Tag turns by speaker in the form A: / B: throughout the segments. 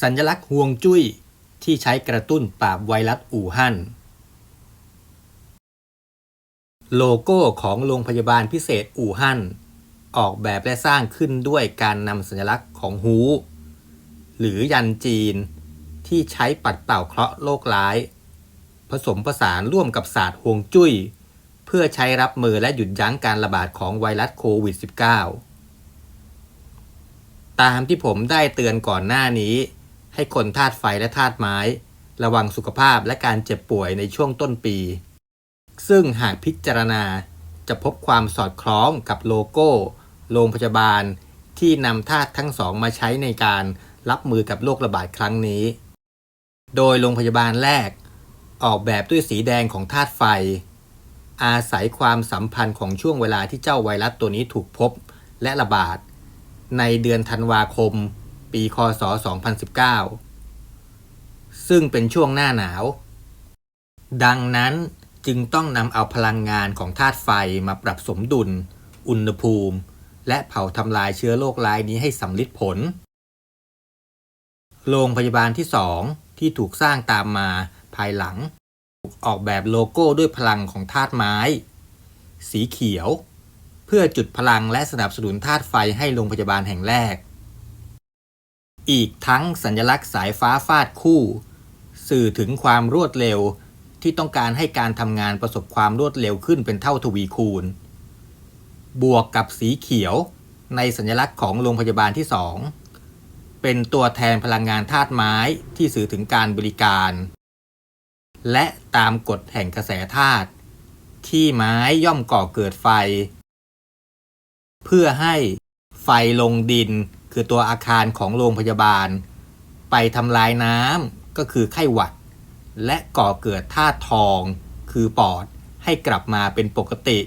A: สัญลักษณ์ฮวงจุ้ยที่ใช้กระตุ้นปราบไวรัสอู่ฮั่น โลโก้ของโรงพยาบาลพิเศษอู่ฮั่น ออกแบบและสร้างขึ้นด้วยการนำสัญลักษณ์ของฮูหรือยันจีน ที่ใช้ปัดเป่าเคราะห์โรคร้าย ผสมผสานร่วมกับศาสตร์ฮวงจุ้ย เพื่อใช้รับมือและหยุดยั้งการระบาดของไวรัสโควิด -19 ตามที่ผมได้เตือนก่อนหน้านี้ ให้คนธาตุไฟและธาตุไม้ ระวังสุขภาพและการเจ็บป่วยในช่วงต้นปี ซึ่งหากพิจารณาจะพบความสอดคล้องกับโลโก้ โรงพยาบาล ที่นำธาตุทั้งสองมาใช้ในการรับมือกับโรคระบาดครั้งนี้ โดยโรงพยาบาลแรก ออกแบบด้วยสีแดงของธาตุไฟ อาศัยความสัมพันธ์ของช่วงเวลาที่เจ้าไวรัสตัวนี้ถูกพบและระบาด ในเดือนธันวาคม ปีคศ 2019 ซึ่งเป็นช่วงหน้าหนาว ดังนั้นจึงต้องนำเอาพลังงานของธาตุไฟมาปรับสมดุล อุณหภูมิ และเผาทำลายเชื้อโรคร้ายนี้ให้สำลิดผล โรงพยาบาลที่สองที่ถูกสร้างตามมาภายหลัง ออกแบบโลโก้ด้วยพลังของธาตุไม้ สีเขียว พื่อจุดพลังและสนับสนุนธาตุไฟให้โรงพยาบาลแห่งแรก อีกทั้งสัญลักษณ์สายฟ้าฟาดคู่ สื่อถึงความรวดเร็วที่ต้องการให้การทำงานประสบความรวดเร็วขึ้นเป็นเท่าทวีคูณ บวกกับสีเขียวในสัญลักษณ์ของโรงพยาบาลที่2เป็นตัวแทนพลังงานธาตุไม้ที่สื่อถึงการบริการ และตามกฎแห่งกระแสธาตุที่ไม้ย่อมก่อเกิดไฟ พื่อให้ไฟลงดิน คือตัวอาคารของโรงพยาบาล ไปทำลายน้ำก็คือไข้หวัด และก่อเกิดธาตุทอง คือปอดให้กลับมาเป็นปกติ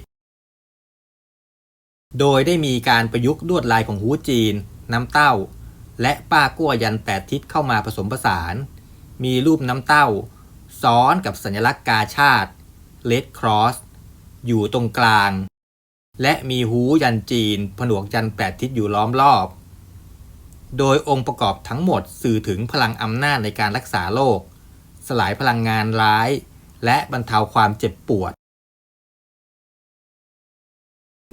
A: โดยได้มีการประยุกต์ลวดลายของหูจีน น้ำเต้า และป้ากั้วยันแปดทิศเข้ามาผสมผสาน มีรูปน้ำเต้า ซ้อนกับสัญลักษณ์กาชาติเลดครอสอยู่ตรงกลาง และมีหูยันจีน ผนวกยันแปดทิศอยู่ล้อมรอบ โดยองค์ประกอบทั้งหมดสื่อถึงพลังอำนาจในการรักษาโรค สลายพลังงานร้าย และบรรเทาความเจ็บปวด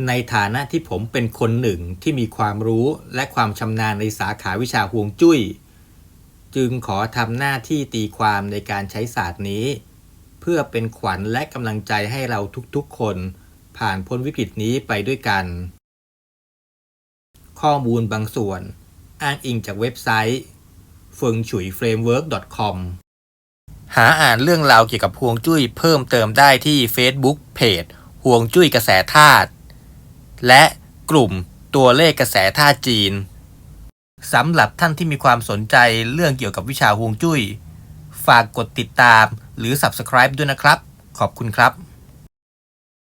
A: ในฐานะที่ผมเป็นคนหนึ่งที่มีความรู้และความชำนาญในสาขาวิชาฮวงจุ้ย จึงขอทำหน้าที่ตีความในการใช้ศาสตร์นี้ เพื่อเป็นขวัญและกำลังใจให้เราทุกๆคน ผ่านพ้นวิกฤตนี้ไปด้วยกัน ข้อมูลบางส่วนอ้างอิงจากเว็บไซต์เฟิงฉุย framework com หาอ่านเรื่องราวเกี่ยวกับฮวงจุ้ยเพิ่มเติมได้ที่ Facebook เพจฮวงจุ้ยกระแสธาตุและกลุ่มตัวเลขกระแสธาตุจีนสำหรับท่านที่มีความสนใจเรื่องเกี่ยวกับวิชาฮวงจุ้ย ฝากกดติดตามหรือ Subscribe ด้วยนะครับ ขอบคุณครับ